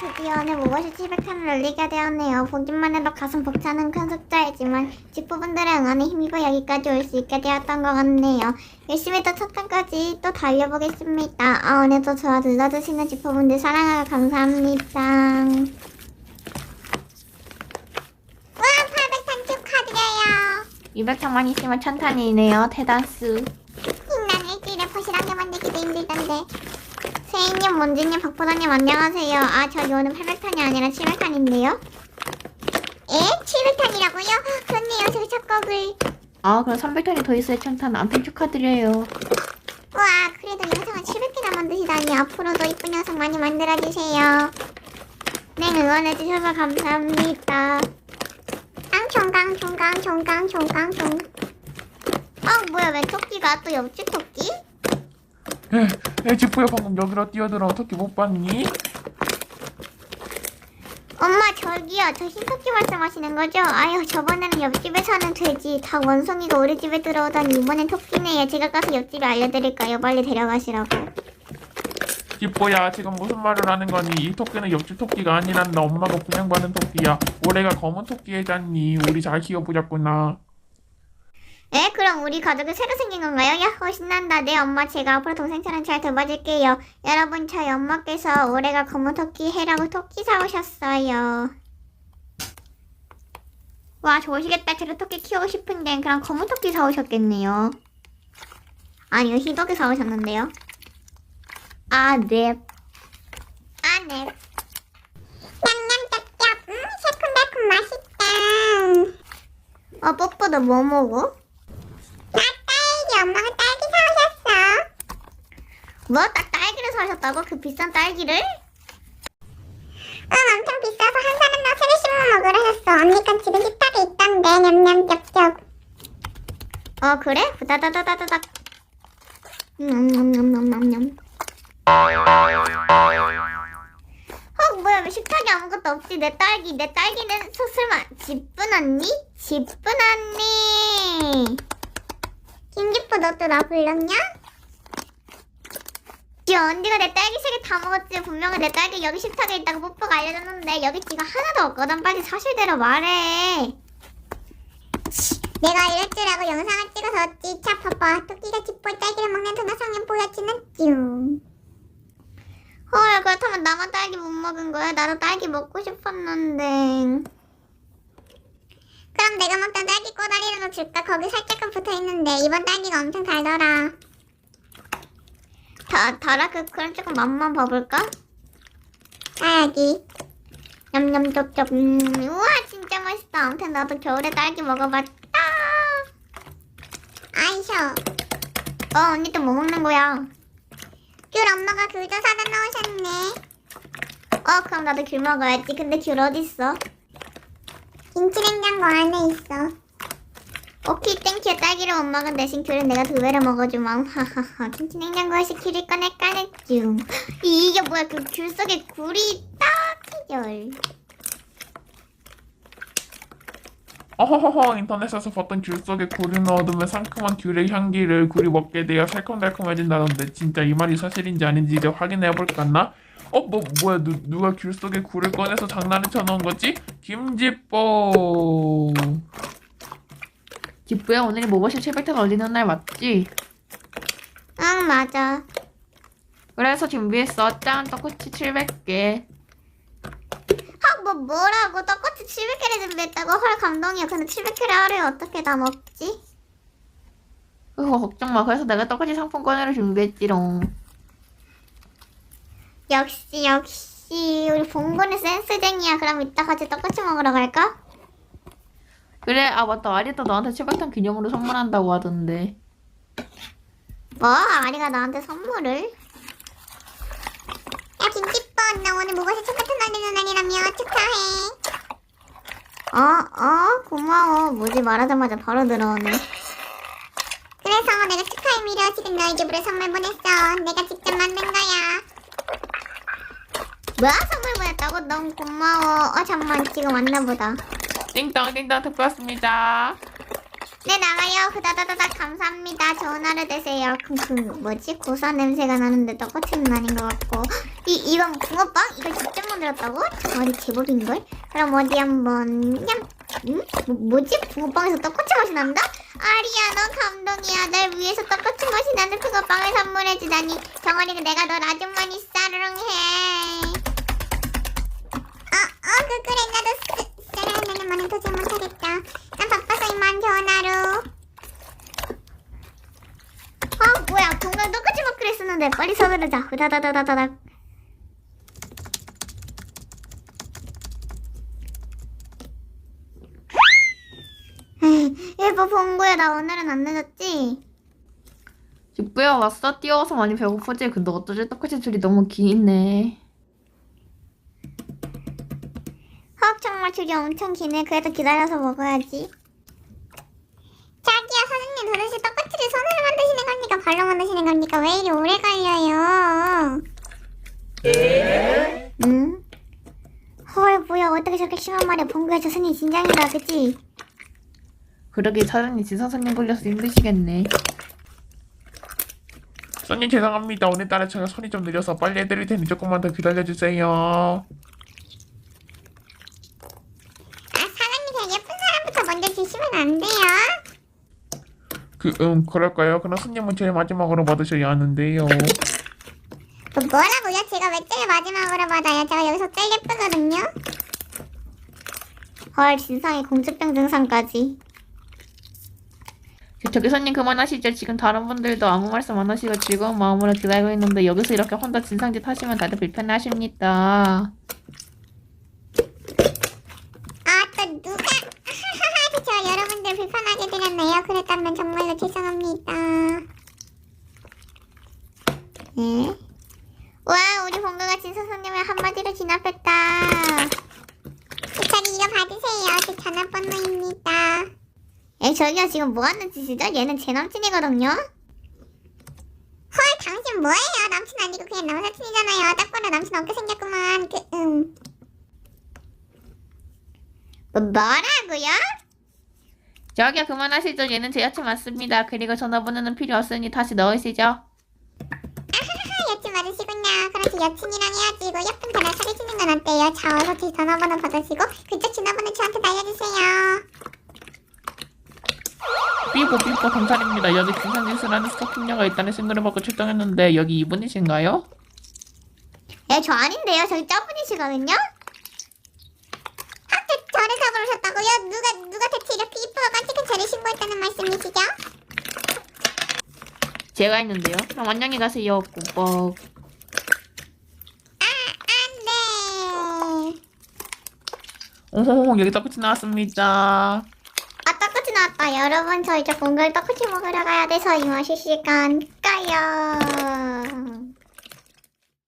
드디어 오늘 무엇이 700탄을 올리게 되었네요. 보기만 해도 가슴 벅차는 큰 숫자이지만 직부분들의 응원에 힘입어 여기까지 올 수 있게 되었던 것 같네요. 열심히 또 첫 탄까지 또 달려보겠습니다. 아, 오늘도 저와 눌러주시는 직부분들 사랑하고 감사합니다. 와, 800탄 축하드려요. 200탄만 있으면 천탄이네요. 테다스. 난 일주일에 포실하게 만들기도 힘들던데. 세인님, 문진님, 박보다님 안녕하세요. 아, 저기 오늘 800탄이 아니라 700탄인데요. 에? 700탄이라고요? 그렇네요. 저기 착각을. 아, 그럼 300탄이 더 있어야 천탄. 암튼 축하드려요. 와, 그래도 영상을 700개나 만드시다니 앞으로도 이쁜 영상 많이 만들어주세요. 네, 응원해주셔서 감사합니다. 깡총깡 총깡 총깡 총깡 총. 아, 뭐야, 왜 토끼가 또 옆집 토끼? 에, 에, 지푸야 방금 여기로 뛰어들어 어떻게 못 봤니? 엄마 저기요 저 흰토끼 말씀하시는 거죠? 아유 저번에는 옆집에 사는 돼지 닭 원숭이가 우리 집에 들어오더니 이번엔 토끼네요 제가 가서 옆집에 알려드릴까요? 빨리 데려가시라고 지푸야 지금 무슨 말을 하는 거니? 이 토끼는 옆집 토끼가 아니란다 엄마가 분양받은 토끼야 올해가 검은 토끼 해잖니 우리 잘 키워보자꾸나 에? 그럼 우리 가족이 새로 생긴 건가요? 야호 신난다 네 엄마 제가 앞으로 동생처럼 잘 돌봐줄게요 여러분 저희 엄마께서 올해가 검은 토끼 해라고 토끼 사오셨어요 와 좋으시겠다 제가 토끼 키우고 싶은데 그럼 검은 토끼 사오셨겠네요 아니요 희덕이 사오셨는데요 아, 네. 아, 네. 냠냠짭짭. 음, 새콤달콤 맛있다. 어, 뽀뽀 너뭐 먹어? 뭐? 딱 딸기를 사오셨다고? 그 비싼 딸기를? 응, 엄청 비싸서 한 사람당 세개씩만 먹으라 했어. 언니가 집에 식탁에 있던데. 냠냠짭짭. 어, 그래? 후다다다다다닥. 냠냠냠냠냠냠. 어 뭐야 왜 식탁에 아무것도 없지 내 딸기 내 딸기는 소설만 지쁜 언니? 지쁜 언니 김기프 너도 나 불렀냐? 지 언니가 내 딸기 세 개 다 먹었지. 분명히 내 딸기 여기 식탁에 있다고 뽀뽀가 알려줬는데 여기 지가 하나도 없거든. 빨리 사실대로 말해. 내가 이럴 줄 알고 영상을 찍어서 어찌 차 봐봐 토끼가 집볼 딸기를 먹는 전화상에 보여주는 뀨헐 그렇다면 나만 딸기 못 먹은 거야? 나도 딸기 먹고 싶었는데. 그럼 내가 먹던 딸기 꼬다리라도 줄까? 거기 살짝은 붙어있는데 이번 딸기가 엄청 달더라 다? 그, 그럼 조금 맛만 봐볼까? 딸기 냠냠쩝쩝 음, 우와 진짜 맛있다 아무튼 나도 겨울에 딸기 먹어봤다 아이셔 어 언니 또 뭐 먹는 거야? 귤 엄마가 귤좀 사다 놓으셨네. 어, 그럼 나도 귤 먹어야지. 근데 귤 어딨어? 김치냉장고 안에 있어. 오케이, 땡큐. 딸기를 못 먹은 대신 귤은 내가 두 배로 먹어주마. 하하하. 김치 냉장고에서 귤을 꺼내 까냈쥬. 이게 뭐야? 그 귤 속에 굴이 딱 해결. 어허허허 인터넷에서 봤던 귤 속에 굴을 넣어두면 상큼한 귤의 향기를 굴이 먹게 되어 새콤달콤해진다던데 진짜 이 말이 사실인지 아닌지 이제 확인해볼까나? 어? 뭐 뭐야 누, 누가 귤 속에 굴을 꺼내서 장난을 쳐놓은 거지? 김지뽀 기쁘야, 오늘이 모버실 700탄 올리는 날 맞지? 응, 맞아. 그래서 준비했어. 짠, 떡꼬치 700개. 헉, 뭐, 뭐라고? 떡꼬치 700개를 준비했다고? 헐, 감동이야. 근데 700개를 하루에 어떻게 다 먹지? 그거 걱정 마. 그래서 내가 떡꼬치 상품권으로 준비했지롱. 역시 역시 우리 봉군이 센스쟁이야. 그럼 이따 같이 떡꼬치 먹으러 갈까? 그래, 아, 맞다. 아리도 너한테 700탄 기념으로 선물한다고 하던데. 뭐? 아리가 나한테 선물을? 야 김기뻐 나 오늘 뭐가 세척 같은 날리는 날이라며 축하해 어? 어? 고마워 뭐지 말하자마자 바로 들어오네 그래서 내가 축하 의미로 지금 너희 집으로 선물 보냈어 내가 직접 만든 거야 뭐야 선물 보냈다고? 너무 고마워 어 잠만 지금 왔나 보다 띵땅 띵땅 듣고 왔습니다 네 나가요. 후다다다닥 감사합니다. 좋은 하루 되세요. 그럼 그 뭐지 고사 냄새가 나는데 떡꼬치는 아닌 것 같고 이 이건 붕어빵 이걸 직접 만들었다고? 머리 제법인 걸? 그럼 어디 한번 냠 응? 뭐, 뭐지 붕어빵에서 떡꼬치 맛이 난다? 아리야 너 감동이야. 날 위해서 떡꼬치 맛이 나는 붕어빵을 선물해 주다니 정원이가 내가 널 아주 많이 사랑해. 어, 어, 그, 그래, 나도 쓰, 사랑하는 말은 도저히 못하겠다. 난 바빠서 이만 하루. 아, 뭐야, 동강 똑같이 먹기로 했었는데, 빨리 서두르자. 후다다다다다닥. 예뻐, 봉구야, 나 오늘은 안 늦었지? 직부야 왔어? 뛰어와서 많이 배고프지? 근데 어쩌지 떡꼬치 줄이 너무 기네. 헉, 정말 줄이 엄청 기네. 그래도 기다려서 먹어야지. 자기야, 사장님 도대체 떡꼬치를 손으로 만드시는 겁니까? 발로 만드시는 겁니까? 왜 이리 오래 걸려요? 응? 헐, 뭐야. 어떻게 저렇게 심한 말이야. 봉구야, 저 손이 진장이다, 그치? 그러게 사장님 지선 손님 걸려서 힘드시겠네. 손님 죄송합니다. 오늘따라 제가 손이 좀 느려서 빨리 해드릴 테니 조금만 더 기다려주세요. 아, 사장님 그냥 예쁜 사람부터 먼저 주시면 안 돼요? 그, 음, 그럴까요? 그럼 손님은 제일 마지막으로 받으셔야 하는데요. 뭐, 뭐라고요? 제가 왜 제일 마지막으로 받아요? 제가 여기서 제일 예쁘거든요? 헐, 진상의 공주병 증상까지. 저기 손님 그만하시죠. 지금 다른 분들도 아무 말씀 안 하시고 즐거운 마음으로 기다리고 있는데 여기서 이렇게 혼자 진상짓 하시면 다들 불편해하십니다. 아, 또 누가? 하하하, 제가 여러분들 불편하게 드렸네요. 그랬다면 정말로 죄송합니다. 네. 와, 우리 본가가 진서 손님을 한마디로 진압했다. 저기 이거 받으세요. 제 전화번호입니다. 에, 저기요, 지금 뭐 하는 짓이죠? 얘는 제 남친이거든요? 헐, 당신 뭐예요? 남친 아니고 그냥 남사친이잖아요. 딱 봐도 남친 없게 생겼구만. 그, 음. 뭐, 뭐라고요? 저기요 그만하시죠. 얘는 제 여친 맞습니다. 그리고 전화번호는 필요 없으니 다시 넣으시죠. 아하하 여친 맞으시군요. 제 여친이랑 헤어지고 예쁜 사람 사귀시는 건 어때요? 자 어서 제 전화번호 받으시고 그쪽 전화번호 저한테 날려주세요. 삐뽀 삐뽀 경찰입니다. 여기 하는 스토킹녀가 있다는 신고를 받고 출동했는데 여기 이분이신가요? 예, 저 아닌데요. 저기 저분이시거든요. 학교 저를 잡으셨다고요? 누가 누가 대체 이렇게 이뻐가지고 저를 신고했다는 말씀이시죠? 제가 있는데요. 그럼 안녕히 가세요. 꾸벅. 안돼. 오호호 여기 떡꼬치 나왔습니다. 아 떡꼬치 나왔다. 여러분 저 이제 공갈 떡꼬치 먹으러 가야 돼서 이마 실시간 가요.